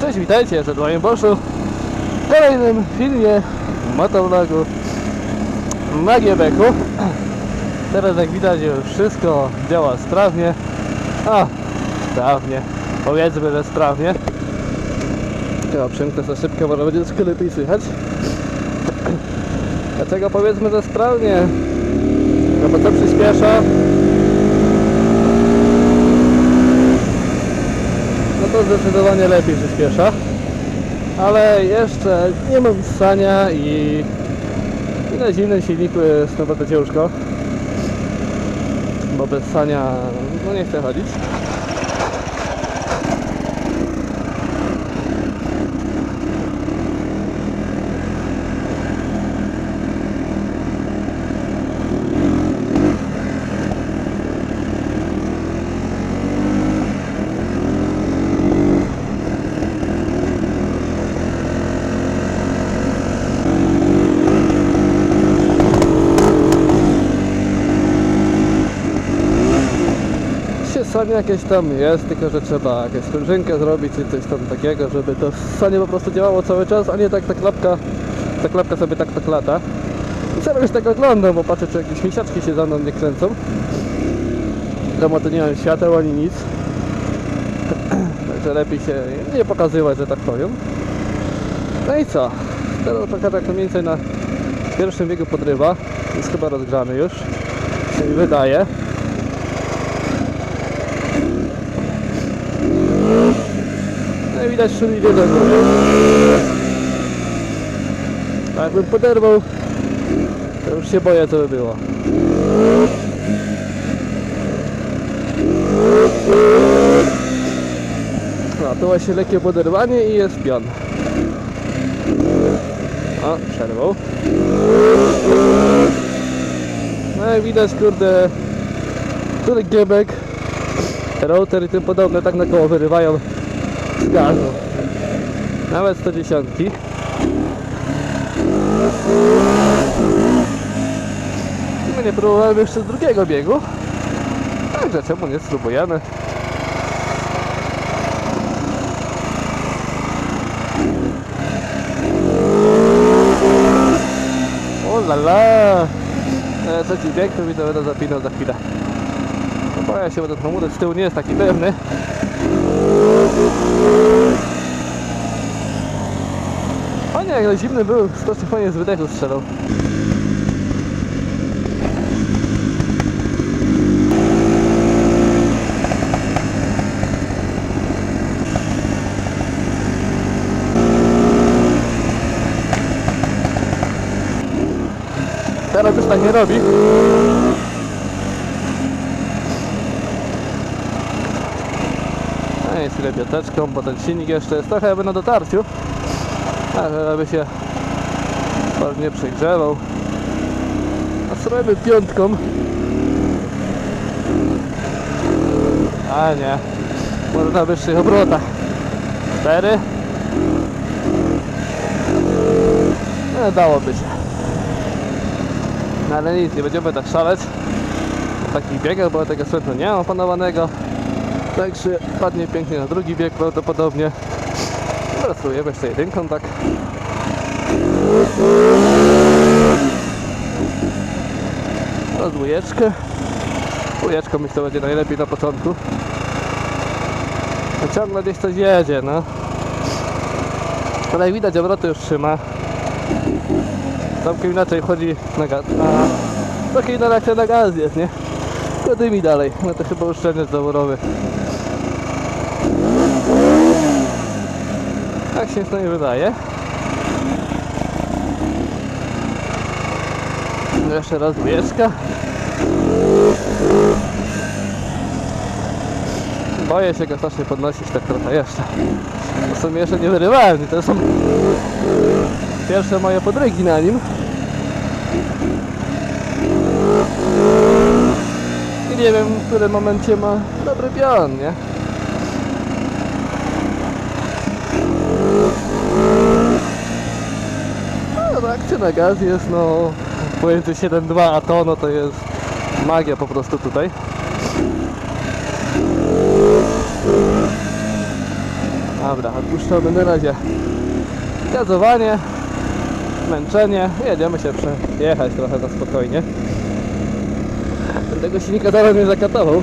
Cześć, witajcie, przed moim Boszu w kolejnym filmie motovlogu na Giebeku. Teraz jak widać już wszystko działa sprawnie. A, sprawnie. Powiedzmy, że sprawnie. Chyba przymknę za szybko, może będzie troszkę lepiej słychać. Dlaczego powiedzmy, że sprawnie? No bo co przyspiesza? To zdecydowanie lepiej przyspiesza. Ale jeszcze nie mam ssania i, i na zimnym silniku jest naprawdę ciężko. Bo bez ssania no nie chcę chodzić. Sanie jakieś tam jest, tylko że trzeba jakąś sprężynkę zrobić czy coś tam takiego, żeby to sanie po prostu działało cały czas, a nie tak ta klapka, ta klapka sobie tak tak lata. I cały już tak oglądam, bo patrzę czy jakieś misiaczki się za mną nie kręcą. Domu to nie mam świateł ani nic. Także lepiej się nie pokazywać, że tak powiem. No i co? Teraz trochę tak mniej więcej na pierwszym biegu podrywa. Jest chyba rozgrzany już. Się wydaje. I widać szumi wiedzą. A jakbym poderwał, to już się boję co by było. No to właśnie lekkie poderwanie i jest pion. O, przerwał. No jak widać kurde, który giebek, router i tym podobne tak na koło wyrywają gazu. Nawet 110. My nie próbowałem jeszcze drugiego biegu. Także czemu nie spróbujemy? O la la! Trzeci bieg, to mi to będę zapinał za chwilę. No boję się, bo ten hamulec z tyłu nie jest taki pewny. Fajnie, jak na zimny był, strasznie fajnie z wydechu strzelał. Teraz już tak nie robi. No i chwilę piąteczką, bo ten silnik jeszcze jest trochę jakby na dotarciu. Tak, żeby się ładnie przegrzewał. A spróbujmy piątką. A nie. Może na wyższych obrotach. Cztery. No dałoby się. No ale nic, nie będziemy tak szaleć. Takich biegach, bo tego sprzętu nie mam opanowanego. Także padnie pięknie na drugi bieg prawdopodobnie. Spróbujemy jeszcze jedynką tak. Teraz dwójeczkę. Dwójeczką myślę będzie najlepiej na początku. A ciągle gdzieś coś jedzie, no. Ale jak widać obroty już trzyma. Całkiem inaczej chodzi na gaz. Na... Inna reakcja na gaz jest, nie? Kody mi dalej. No to chyba uszczelniacz zaworowy. Tak się to nie wydaje. Jeszcze raz dwójeczka. Boję się go strasznie podnosić tak trochę jeszcze. W sumie jeszcze nie wyrywałem i to są pierwsze moje podrygi na nim. Nie wiem w którym momencie ma dobry pion, nie? No, reakcja na gaz jest no pomiędzy 7.2 a to, no to jest magia po prostu tutaj. Dobra, odpuszczamy na razie gazowanie, męczenie, jedziemy się przejechać trochę na spokojnie. Tego silnika dalej mnie zakatował.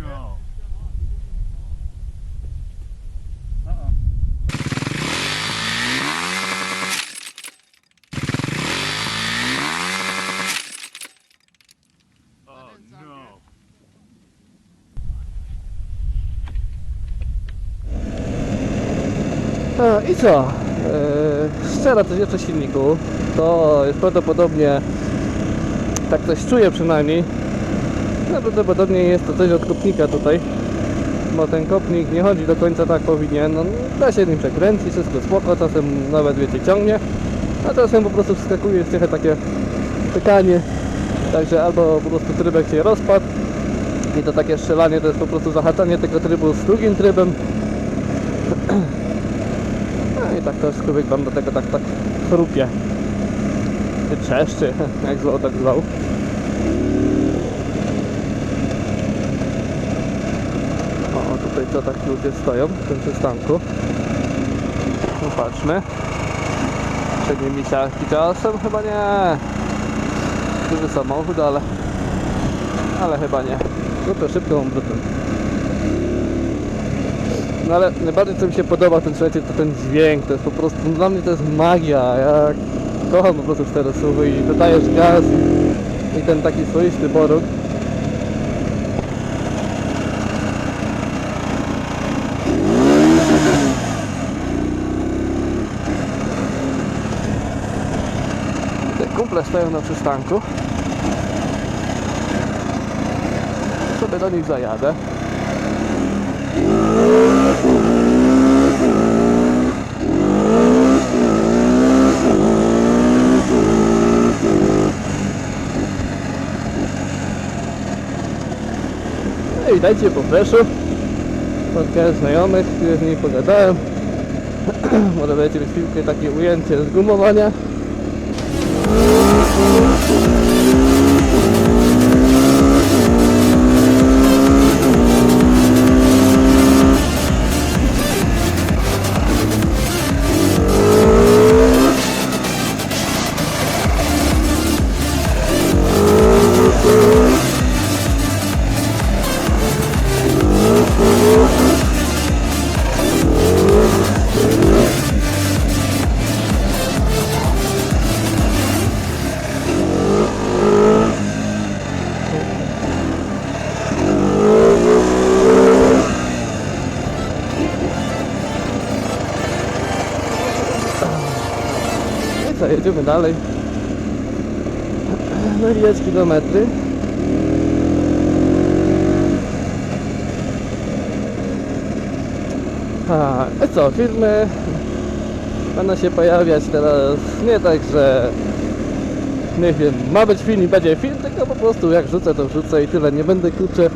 no. Oh no. A, I co? Yy, strzela coś jeszcze silniku. To jest prawdopodobnie, tak coś czuję przynajmniej. No, prawdopodobnie jest to coś od kopnika tutaj. Bo ten kopnik nie chodzi do końca tak powinien. No, da się nim przekręcić, wszystko spoko, czasem nawet wiecie ciągnie. A czasem po prostu wskakuje jest trochę takie pykanie. Także albo po prostu trybek się rozpadł. I to takie strzelanie to jest po prostu zahaczanie tego trybu z drugim trybem. No i tak to wszystko wygląda, tego tak tak chrupie. Czy trzeszczy, jak zwał, tak zwał. O, tutaj co tak ludzie stoją w tym przystanku. No patrzmy. Czy nie misiarki czasem? Chyba nie. Duży samochód, ale... Ale chyba nie. No to szybko obrotem. No ale najbardziej co mi się podoba tym słuchajcie to ten dźwięk, to jest po prostu, no dla mnie to jest magia, ja kocham po prostu cztery suwy i dodajesz gaz i ten taki swoisty boruk. Te kumple stoją na przystanku. Sobie do nich zajadę. No i po freshu. Spotkałem znajomych, z nimi pogadałem. Może będziecie mieć piłkę takie ujęcie z gumowania. I jedziemy dalej. Nawijać kilometry. A, i co, filmy będą się pojawiać teraz nie tak, że nie wiem, ma być film i będzie film, tylko po prostu jak rzucę to wrzucę i tyle, nie będę kurczę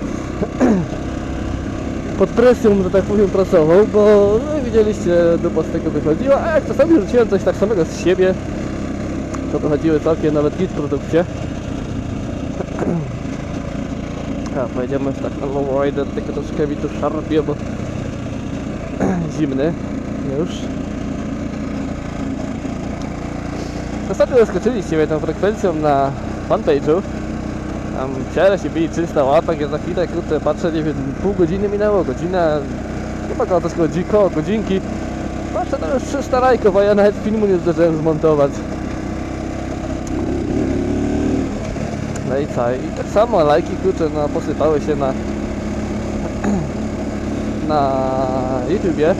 pod presją, że tak powiem, pracował, bo no, widzieliście, dupa z tego wychodziła, a jak czasami rzuciłem coś tak samego z siebie, to wychodziły całkiem nawet hit produkcie. A, pojedziemy tak na lowrider, tylko troszkę mi tu szarpie, bo zimny już. Ostatnio zaskoczyliście mnie tą frekwencją na fanpage'u. Tam wczoraj się bili 300 łapek, ja za chwilę krótce patrzę, nie wiem, pół godziny minęło, godzina, chyba koło tego koło godzinki. Patrzę, to już 300 lajków, a ja nawet filmu nie zdążyłem zmontować. No i tak samo lajki kurczę no, posypały się na na YouTubie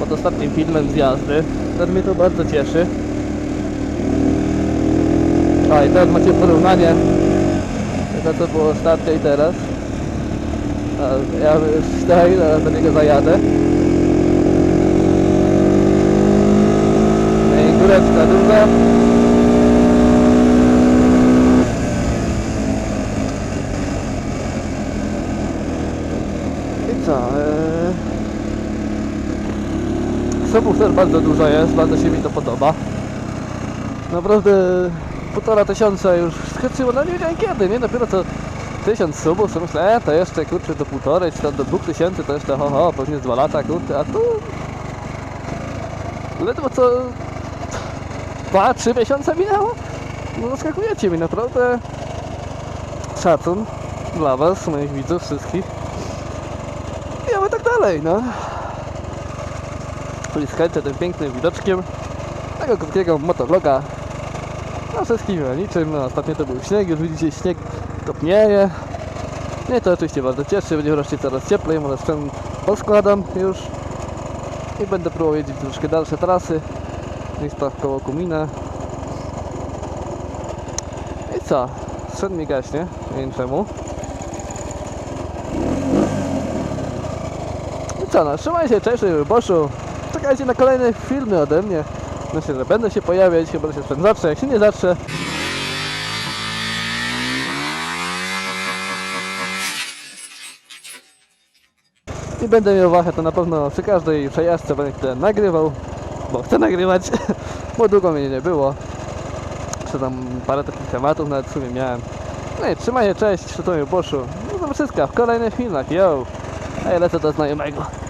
pod ostatnim filmem z jazdy. Teraz mnie to bardzo cieszy. A i teraz macie porównanie tego co było ostatnio i teraz. A ja już tutaj zaraz do niego zajadę. No i góreczka duża. I co? Eee... Subów też bardzo dużo jest, bardzo się mi to podoba. Naprawdę półtora tysiąca już skoczyło, no nie wiedziałem kiedy, nie? Dopiero co tysiąc subów, sobie myślę, e, to jeszcze kurczę do półtorej, czy tam do dwóch tysięcy, to jeszcze ho, ho pewnie dwa lata, kurczę, a tu ledwo co dwa, trzy miesiące minęło? No zaskakujecie mi naprawdę. Szacun dla was, moich widzów, wszystkich. I oby tak dalej, no. Bliskajcie tym pięknym widoczkiem tego krótkiego motovloga na wszystkim o niczym. No, ostatnio to był śnieg, już widzicie śnieg topnieje. Mnie to oczywiście bardzo cieszy, będzie wreszcie coraz cieplej, może sprzęt poskładam już i będę próbował jeździć troszkę dalsze trasy niż ta koło Kumina. I co? Sprzęt mi gaśnie, nie wiem czemu. I co no, trzymaj się, cześć, Boszu. Czekajcie na kolejne filmy ode mnie. Myślę, że będę się pojawiać, chyba się sprzęt zatrze, jak się nie zatrze. I będę miał wachę, to na pewno przy każdej przejażdżce będę nagrywał, bo chcę nagrywać, bo długo mnie nie było. Czy tam parę takich tematów nawet w sumie miałem. No i trzymaj się, cześć, Szytomiu Boszu. No to wszystko, w kolejnych filmach, yo! A ja lecę do znajomego.